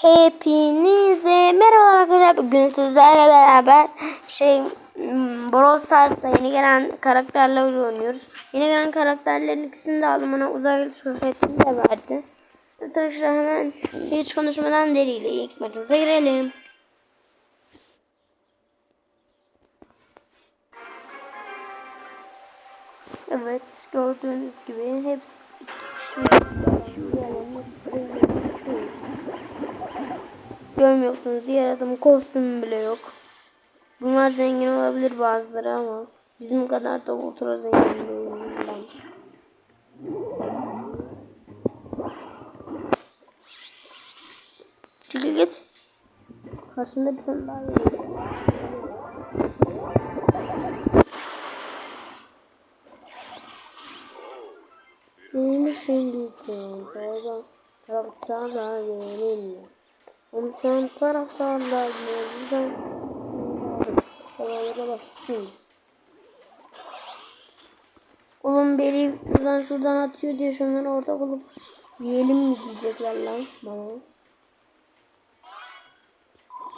Hepinize merhaba arkadaşlar. Bugün sizlerle beraber şey hmm, Brawl Stars'ta yeni gelen karakterle oynuyoruz. Yeni gelen karakterlerin ikisini de aldım. Bana uzay şöhretini de verdi. Arkadaşlar hemen hiç konuşmadan deriyle ilk maçımıza girelim. Evet gördüğünüz gibi hepsi Görmüyorsunuz diğer adamın kostümü bile yok. Bunlar zengin olabilir bazıları ama bizim kadar da ultra zengin değilim ben. Çıkı git. Karşında bir tane daha var. Seni şimdiden sonra taraftarlar yeminle. Onu şu an. Savalara başlayayım. Oğlum beni buradan şuradan atıyor diye şunları orada bulup yiyelim mi diyecekler lan bana.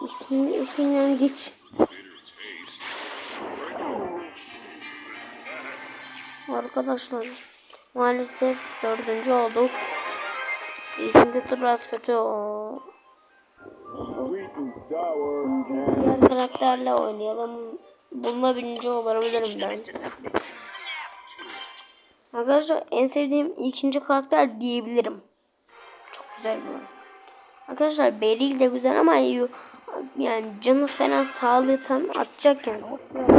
Üstünden, üstünden geç. Arkadaşlar maalesef dördüncü olduk. İkinci tur biraz kötü o. Diğer karakterle oynayalım. Bununla birinci olabilirim ben. Arkadaşlar en sevdiğim ikinci karakter diyebilirim. Çok güzel bu. Arkadaşlar Beril de güzel ama yani canı falan sağlığı tam atacak yani.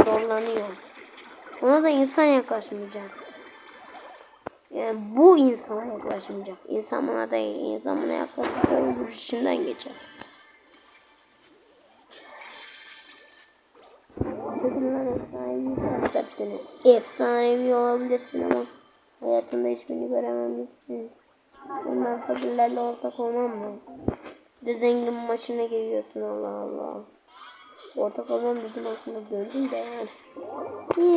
Zorlanıyor. Ona da insan yaklaşmayacak. Yani bu insana yaklaşmayacak. İnsan buna değil. İnsan buna yaklaşırsa öbür içinden geçer. Kadınlar efsanevi karaktersiniz. Efsanevi olabilirsin ama hayatında hiçbirini görememişsin. Bunlar fakirlerle ortak olmam mı? Bir de zengin maçına giriyorsun Allah Allah. Ortak olmam dedim aslında gördüm de yani.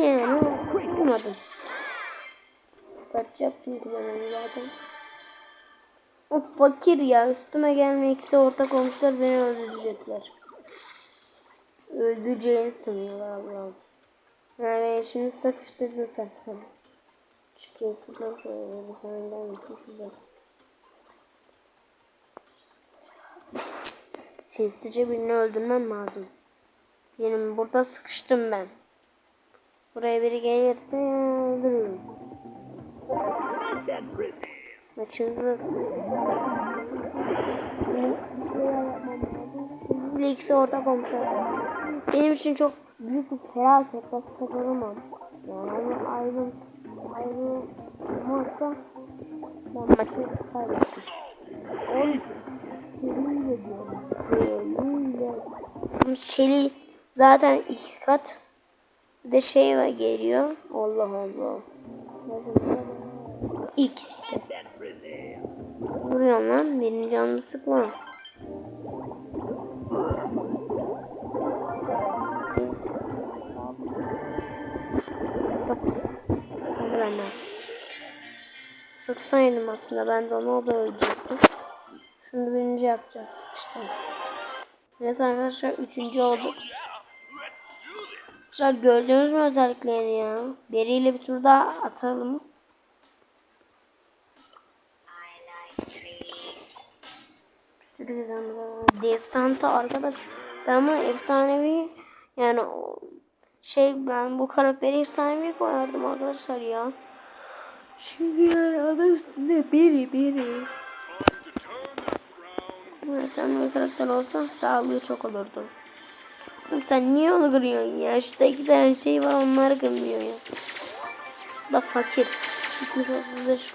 Yani okumadım. Kaçacak çünkü ben onu zaten. O fakir ya üstüme gelme ikisi ortak olmuşlar beni öldürecekler. Öldüreceğini sanıyorlar Allah'ım. Yani şimdi sıkıştırdın sen. Hadi. Çıkıyor şuradan şöyle bir tane gelmesin şuradan. Sessizce birini öldürmem lazım. Benim burada sıkıştım ben. Buraya biri gelirse öldürürüm. Maçımızı Bile ikisi ortak olmuşlar. Benim için çok büyük bir felaket. Ben kazanamam. Yani ayrı ayrı olmazsa ben maçı kaybettim. On Şeliyle diyorum. Şeliyle. Şeli zaten iki kat. Bir de şey var geliyor. Allah Allah. İkisi. Vuruyorum lan. Benim canımı sıkma. De. Sıksaydım aslında ben de onu o da ölecekti. Şunu birinci yapacak işte. Neyse arkadaşlar üçüncü olduk. Arkadaşlar gördünüz mü özelliklerini ya? Beriyle bir tur daha atalım. Güzel Destanta arkadaş. Ben bunu efsanevi yani şey ben bu karakteri efsanevi koyardım arkadaşlar ya. Yani adı üstünde biri biri. Sen bir karakter olsan sağlığı çok olurdu. Sen niye onu kırıyorsun ya? Şurada iki tane şey var onları kırmıyor ya. Da fakir. 235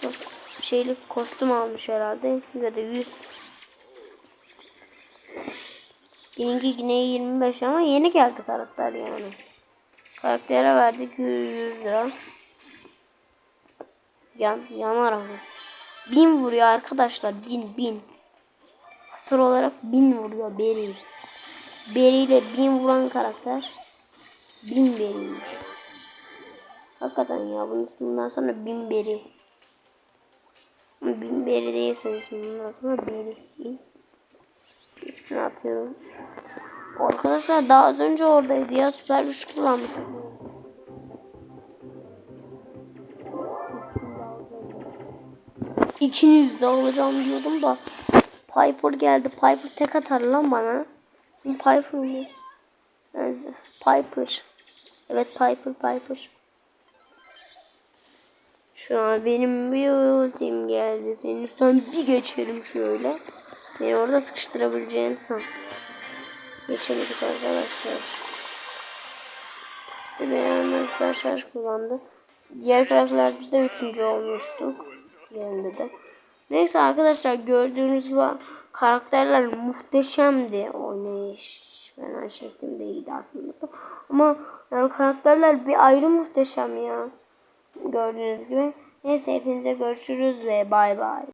şeylik kostüm almış herhalde. Ya da 100. Benimki yine 25 ama yeni geldi karakter yani. Karaktere verdik 100 lira. Yan, yanar ama. Bin vuruyor arkadaşlar. Bin bin. Hasar olarak bin vuruyor Beri. Beri ile bin vuran karakter. Bin Beri. Hakikaten ya bunun bundan sonra bin Beri. Bin Beri değilseniz bundan sonra Beri. bakıyorum. Arkadaşlar daha az önce oradaydı ya süper güç kullanmış. İkiniz de alacağım diyordum da Piper geldi. Piper tek atar lan bana. Piper mı? Neyse. Piper. Evet Piper Piper. Şu an benim bir ultim geldi. Senin üstten bir geçerim şöyle. Beni orada sıkıştırabileceğini san. Geçemedik arkadaşlar. Benim arkadaşlar kullandı. Diğer karakterlerde de üçüncü olmuştuk. Yerinde de. Neyse arkadaşlar gördüğünüz gibi karakterler muhteşemdi. Oynayış falan şeklinde iyiydi aslında. Ama yani karakterler bir ayrı muhteşem ya. Gördüğünüz gibi. Neyse hepinize görüşürüz ve bay bay.